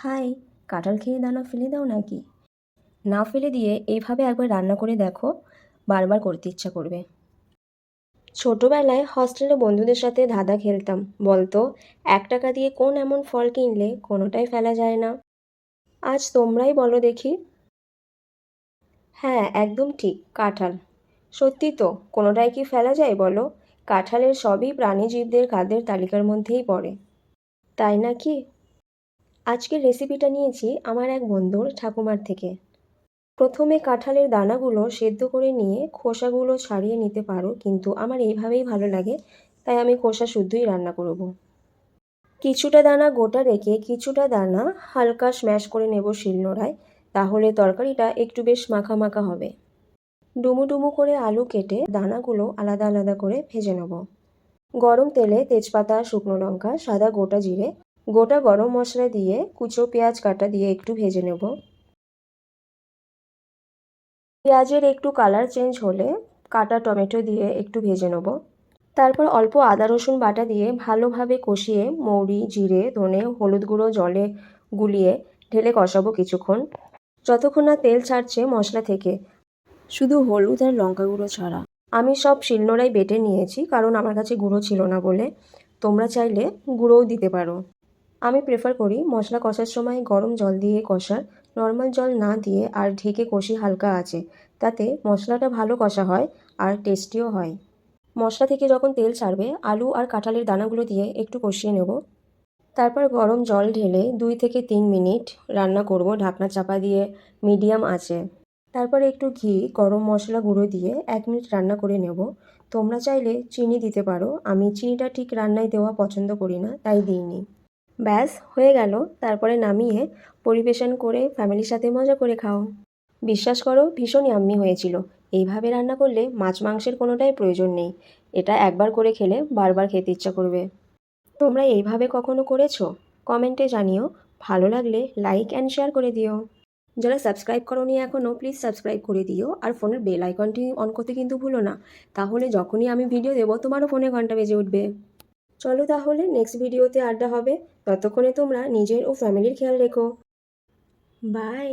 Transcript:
High কাঁঠাল খেয়ে দানা ফেলে দাও নাকি? না ফেলে দিয়ে এইভাবে একবার রান্না করে দেখো, বারবার করতে ইচ্ছা করবে। ছোটোবেলায় হস্টেলে বন্ধুদের সাথে ধাঁধা খেলতাম, বলতো, এক টাকা দিয়ে কোন এমন ফল কিনলে কোনোটাই ফেলা যায় না। আজ তোমরাই বলো দেখি। হ্যাঁ একদম ঠিক, কাঁঠাল। সত্যি তো, কোনোটাই কি ফেলা যায় বলো? কাঁঠালের সবই প্রাণীজীবদের খাদ্যের তালিকার মধ্যেই পড়ে। তাই নাকি? আজকের রেসিপিটা নিয়েছি আমার এক বন্ধুর ঠাকুমার থেকে। প্রথমে কাঁঠালের দানাগুলো সেদ্ধ করে নিয়ে খোসাগুলো ছাড়িয়ে নিতে পারো, কিন্তু আমার এইভাবেই ভালো লাগে, তাই আমি খোসা শুদ্ধই রান্না করব। কিছুটা দানা গোটা রেখে কিছুটা দানা হালকা স্ম্যাশ করে নেব শিলনোড়ায়, তাহলে তরকারিটা একটু বেশ মাখা মাখা হবে। ডুমু ডুমু করে আলু কেটে দানাগুলো আলাদা আলাদা করে ভেজে নেব। গরম তেলে তেজপাতা, শুকনো লঙ্কা, সাদা গোটা জিরে গোটা গরম মশলা দিয়ে কুচো পেঁয়াজ কাটা দিয়ে একটু ভেজে নেব। পেঁয়াজের একটু কালার চেঞ্জ হলে কাটা টমেটো দিয়ে একটু ভেজে নেব। তারপর অল্প আদা, রসুন বাটা দিয়ে ভালোভাবে কষিয়ে মৌরি, জিরে, ধনে, হলুদ গুঁড়ো, জলে গুলিয়ে ঢেলে কষাবো কিছুক্ষণ। যতক্ষণ না তেল ছাড়ছে মশলা থেকে। শুধু হলুদ আর লঙ্কা গুঁড়ো ছাড়া। আমি সব শিলনোড়াই বেটে নিয়েছি, কারণ আমার কাছে গুঁড়ো ছিল না বলে। তোমরা চাইলে গুঁড়োও দিতে পারো। আমি প্রেফার করি মশলা কষার সময় গরম জল দিয়ে কষার নর্মাল জল না দিয়ে আর ঢেকে কষি হালকা আছে তাতে মশলাটা ভালো কষা হয় আর টেস্টিও হয়। মশলা থেকে যখন তেল ছাড়বে, আলু আর কাঁঠালের দানাগুলো দিয়ে একটু কষিয়ে নেব। তারপর গরম জল ঢেলে দুই থেকে তিন মিনিট রান্না করব ঢাকনা চাপা দিয়ে মিডিয়াম আছে তারপরে একটু ঘি, গরম মশলা গুঁড়ো দিয়ে এক মিনিট রান্না করে নেব। তোমরা চাইলে চিনি দিতে পারো। আমি চিনিটা ঠিক রান্নায় দেওয়া পছন্দ করি না, তাই দিইনি। ব্যাস, হয়ে গেল। তারপরে নামিয়ে পরিবেশন করে ফ্যামিলির সাথে মজা করে খাও। বিশ্বাস করো, ভীষণ আম্মি হয়েছিল। এইভাবে রান্না করলে মাছ মাংসের কোনোটাই প্রয়োজন নেই। এটা একবার করে খেলে বারবার খেতে ইচ্ছা করবে। তোমরা এইভাবে কখনো করেছ? কমেন্টে জানিও। ভালো লাগলে লাইক অ্যান্ড শেয়ার করে দিও। যারা সাবস্ক্রাইব করোনি এখনও প্লিজ সাবস্ক্রাইব করে দিও। আর ফোনের বেল আইকনটি অন করতে কিন্তু ভুলো না। তাহলে যখনই আমি ভিডিও দেবো, তোমারও ফোনে ঘণ্টা বেজে উঠবে। চলো তাহলে নেক্সট ভিডিওতে আড্ডা হবে। ততক্ষণে তোমরা নিজের ও ফ্যামিলির খেয়াল রেখো। বাই